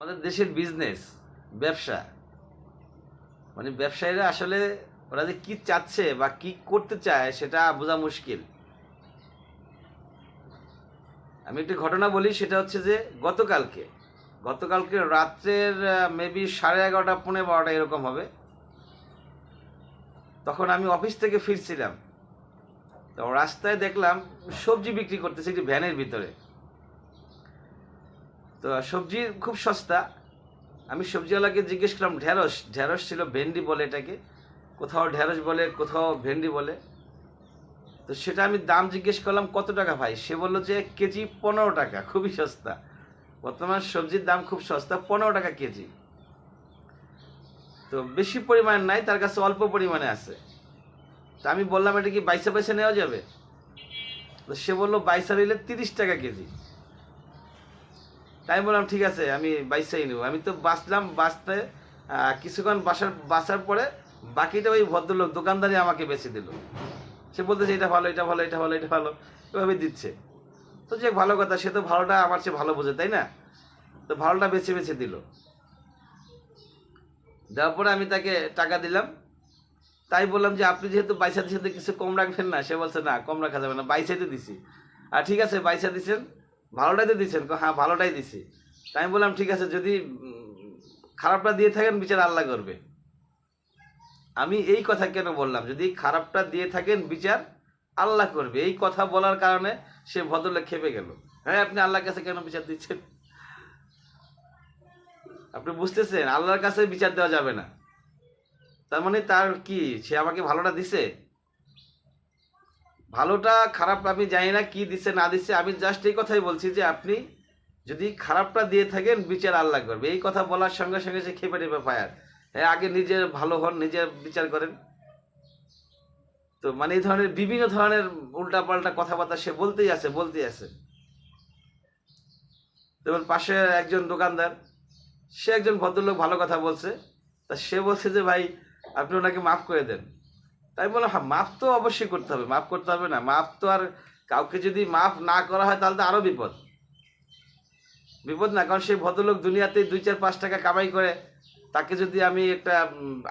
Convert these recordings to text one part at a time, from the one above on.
আমাদের দেশের বিজনেস ব্যবসা। মানে ব্যবসায়ীরা আসলে ওরা যে কি চাচ্ছে বা কি করতে চায় সেটা বোঝা মুশকিল। আমি একটি ঘটনা বলি, সেটা হচ্ছে যে গতকালকে গতকালকে রাত্রের মেবি সাড়ে এগারোটা, পৌনে বারোটা এরকম হবে। তখন আমি অফিস থেকে ফিরছিলাম। তো রাস্তায় দেখলাম সবজি বিক্রি করতেছে একটি ভ্যানের ভিতরে। তো সবজি খুব সস্তা। আমি সবজিওয়ালাকে জিজ্ঞেস করলাম ঢ্যাঁড়স ঢ্যাঁড়স ছিল ভেন্ডি বলে এটাকে। কোথাও ঢ্যাঁড়স বলে, কোথাও ভেন্ডি বলে। তো সেটা আমি দাম জিজ্ঞেস করলাম, কত টাকা ভাই? সে বলল যে কেজি পনেরো টাকা। খুবই সস্তা। বর্তমান সবজির দাম খুব সস্তা, পনেরো টাকা কেজি। তো বেশি পরিমাণ নাই, তার কাছে অল্প পরিমাণে আছে। তা আমি বললাম, এটা কি বাইসা পয়সা নেওয়া যাবে? তো সে বলল, বাইসা নিলে তিরিশ টাকা কেজি। তাই বললাম, ঠিক আছে, আমি বাইসাই নেব। আমি তো বাঁচলাম, বাঁচতে কিছুক্ষণ বাসার বাঁচার পরে বাকিটা ওই ভদ্রলোক, দোকানদারই আমাকে বেছে দিল। সে বলতেছে, এটা ভালো এটা ভালো এটা ভালো এটা ভালো। এভাবে দিচ্ছে। তো যে ভালো কথা, সে তো ভালোটা আমার চেয়ে ভালো বোঝে, তাই না? তো ভালোটা বেছে বেছে দিল। দেওয়ার পরে আমি তাকে টাকা দিলাম। তাই বললাম যে, আপনি যেহেতু বাইসা দিচ্ছেন কিছু কম রাখবেন না, সে বলছে, না, কম রাখা যাবে না, বাইসাইতে দিছি। আর ঠিক আছে, বাইসা দিচ্ছেন ভালোটাই তো দিচ্ছেন। হ্যাঁ ভালোটাই দিছি তাই আমি বললাম, ঠিক আছে, যদি খারাপটা দিয়ে থাকেন, বিচার আল্লাহ করবে। আমি এই কথা কেন বললাম? যদি খারাপটা দিয়ে থাকেন, বিচার আল্লাহ করবে। এই কথা বলার কারণে সে ভদ্রলোক খেপে গেল। হ্যাঁ আপনি আল্লাহর কাছে কেন বিচার দিচ্ছেন? আপনি বুঝতেছেন? আল্লাহর কাছে বিচার দেওয়া যাবে না। তার মানে তার কি? সে আমাকে ভালোটা দিছে? ভালোটা, খারাপ আমি জানি না কি দিছে, না দিছে, আমি জাস্ট এই কথাই বলছি যে আপনি যদি খারাপটা দিয়ে থাকেন, বিচার আল্লাহ করবে। এই কথা বলার সঙ্গে সঙ্গে সে খেপে নেবে ফায়ার হ্যাঁ আগে নিজের ভালো হন নিজের বিচার করেন। তো মানে এই ধরনের বিভিন্ন ধরনের উল্টাপাল্টা কথাবার্তা সে বলতেই আছে বলতেই আছে। যেমন পাশে একজন দোকানদার, সে একজন ভদ্রলোক ভালো কথা বলছে, তা সে বলছে যে, ভাই, আপনি ওনাকে মাফ করে দেন। তাই বললাম হ্যাঁ মাফ তো অবশ্যই করতে হবে মাফ করতে হবে না। মাফ তো আর কাউকে যদি মাফ না করা হয়, তাহলে তো আরও বিপদ। বিপদ না, কারণ সেই ভদ্রলোক দুনিয়াতে দুই চার পাঁচ টাকা কামাই করে, তাকে যদি আমি একটা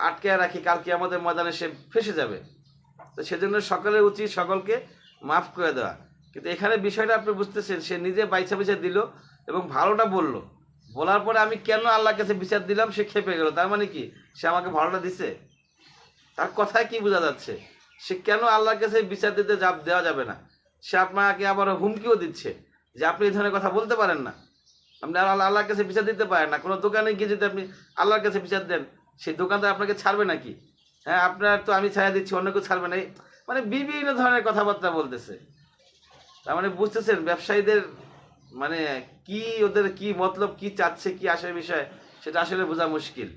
আটকে রাখি কালকে আমাদের ময়দানে সে ফেসে যাবে। তো সেজন্য সকলের উচিত সকলকে মাফ করে দেওয়া। কিন্তু এখানে বিষয়টা আপনি বুঝতেছেন, সে নিজে বাইছা বাইছা দিল এবং ভালোটা বলল। বলার পরে আমি কেন আল্লাহর কাছে বিচার দিলাম, সে খেপে গেল। তার মানে কি? সে আমাকে ভালোটা দিছে? তার কথায় কি বোঝা যাচ্ছে? সে কেন আল্লাহর কাছে বিচার দিতে যাব দেওয়া যাবে না? সে আপনাকে আবার হুমকিও দিচ্ছে যে আপনি এই ধরনের কথা বলতে পারেন না। আপনি আল্লাহ আল্লাহর কাছে বিচার দিতে পারেন না। কোনো দোকানে গিয়ে যদি আপনি আল্লাহর কাছে বিচার দেন, সেই দোকানদার আপনাকে ছাড়বে নাকি? হ্যাঁ আপনার তো আমি ছাড়া দিচ্ছি, অন্য কেউ ছাড়বে না। মানে বিভিন্ন ধরনের কথাবার্তা বলতেছে। তার মানে বুঝতেছেন ব্যবসায়ীদের মানে কি ওদের কি মতলব, কি চাচ্ছে, কি আসার বিষয়, সেটা আসলে বোঝা মুশকিল।